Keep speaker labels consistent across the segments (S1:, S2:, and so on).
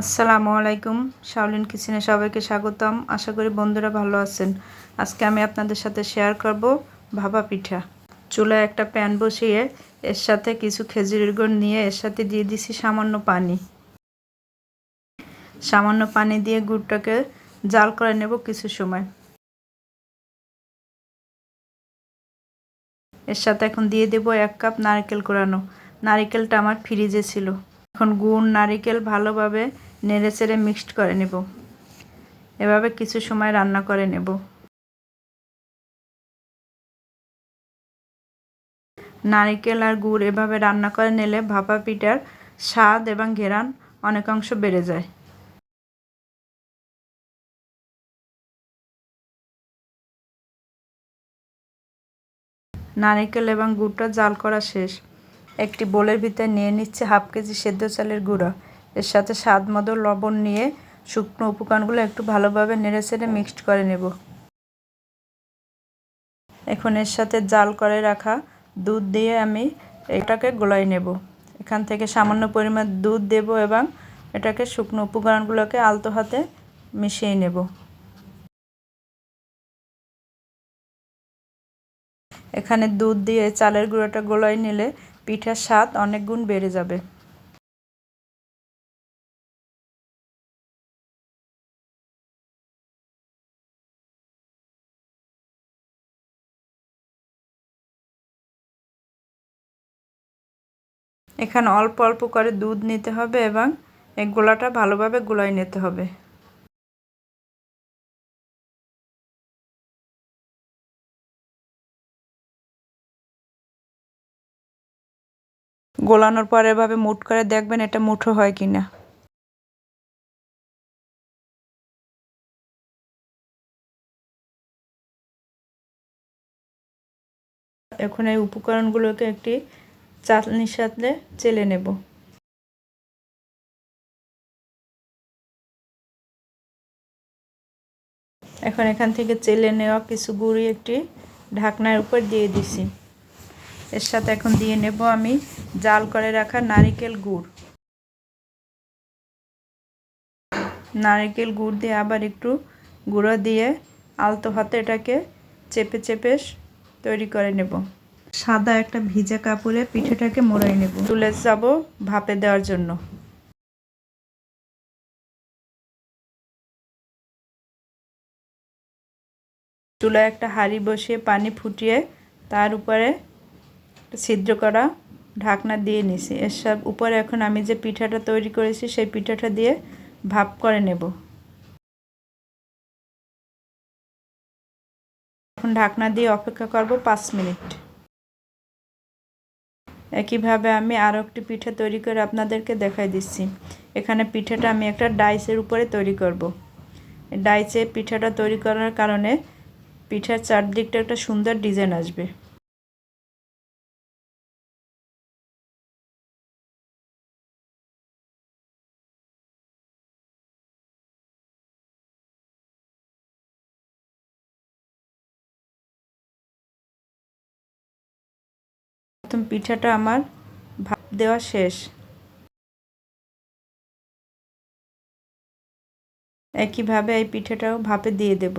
S1: আসসালামু আলাইকুম শাওলিন কিচেনে সবাইকে স্বাগতম। আশা করি বন্ধুরা ভালো আছেন। আজকে আমি আপনাদের সাথে শেয়ার করব ভাপা পিঠা। চুলায় একটা প্যান বসিয়ে এর সাথে কিছু খেজুরের গুড় নিয়ে এর সাথে দিয়ে দিছি সামান্য পানি। সামান্য পানি দিয়ে গুড়টাকে জাল করে নেব কিছু সময়। এর সাথে এখন দিয়ে দেব এক কাপ নারকেল কোরানো। নারিকেলটা আমার ফ্রিজে ছিল। এখন গুড়, নারিকেল ভালোভাবে নেড়ে চেড়ে মিক্সড করে নেব। এভাবে কিছু সময় রান্না করে নেব। নারিকেল আর গুড় এভাবে রান্না করে নিলে ভাপা পিঠার স্বাদ এবং ঘেরান অনেকাংশ বেড়ে যায়। নারিকেল এবং গুড়টা জাল করা শেষ। একটি বোলের ভিতরে নিয়ে নিচ্ছে হাফ কেজি সেদ্ধ চালের গুঁড়ো। এর সাথে স্বাদ মতো লবণ নিয়ে শুকনো উপকরণগুলো একটু ভালোভাবে নেড়ে চেড়ে মিক্সড করে নেব। এখন এর সাথে জাল করে রাখা দুধ দিয়ে আমি এটাকে গোলাই নেব। এখান থেকে সামান্য পরিমাণ দুধ দেব এবং এটাকে শুকনো উপকরণগুলোকে আলতো হাতে মিশিয়ে নেব। এখানে দুধ দিয়ে চালের গুঁড়োটা গোলাই নিলে পিঠার স্বাদ অনেক গুণ বেড়ে যাবে। এখানে অল্প অল্প করে দুধ নিতে হবে এবং এই গোলাটা ভালোভাবে গোলাই নিতে হবে। গোলানোর পর এভাবে মুট করে দেখবেন এটা মুঠো হয় কি না এখন এই উপকরণগুলোকে একটি চাটনির সাথে চেলে নেব। এখন এখান থেকে চেলে নেওয়া কিছু গুঁড়ি একটি ঢাকনার উপর দিয়ে দিছি। এর সাথে এখন দিয়ে নেব আমি জাল করে রাখা নারিকেল গুড়। নারিকেল গুড় দিয়ে আবার একটু গুঁড়ো দিয়ে আলতো হাতে এটাকে চেপে চেপে তৈরি করে নেব। সাদা একটা ভিজা কাপড়ে পিঠেটাকে মোড়াই নেব। তুলে যাব ভাপে দেওয়ার জন্য। চুলায় একটা হাঁড়ি বসিয়ে পানি ফুটিয়ে তার উপরে ছিদ্র করা ঢাকনা দিয়ে নিছি। এর সব উপরে এখন আমি যে পিঠাটা তৈরি করেছি, সেই পিঠাটা দিয়ে ভাপ করে নেব। এখন ঢাকনা দিয়ে অপেক্ষা করব পাঁচ মিনিট। একইভাবে আমি আরও একটি পিঠে তৈরি করে আপনাদেরকে দেখাই দিচ্ছি। এখানে পিঠেটা আমি একটা ডাইসের উপরে তৈরি করব। ডাইসে পিঠাটা তৈরি করার কারণে পিঠার চারদিকটা একটা সুন্দর ডিজাইন আসবে। প্রথম পিঠাটা আমার ভাপ দেওয়া শেষ। একইভাবে এই পিঠাটাও ভাপে দিয়ে দেব।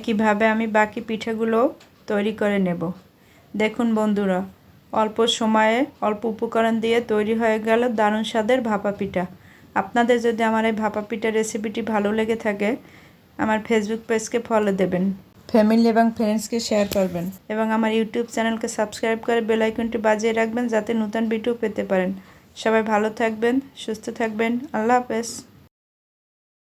S1: একইভাবে আমি বাকি পিঠাগুলো তৈরি করে নেব। দেখুন বন্ধুরা, অল্প সময়ে অল্প উপকরণ দিয়ে তৈরি হয়ে গেল দারুণ স্বাদের ভাপা পিঠা। আপনাদের যদি আমার এই ভাপা পিঠা রেসিপিটি ভালো লেগে থাকে, আমার ফেসবুক পেজকে ফলো দেবেন। ফ্যামিলি এবং ফ্রেন্ডসকে শেয়ার করবেন। এবং আমার ইউটিউব চ্যানেলকে সাবস্ক্রাইব করে বেল আইকনটি বাজিয়ে রাখবেন যাতে নতুন ভিডিও পেতে পারেন। সবাই ভালো থাকবেন, সুস্থ থাকবেন। আল্লাহ হাফেজ।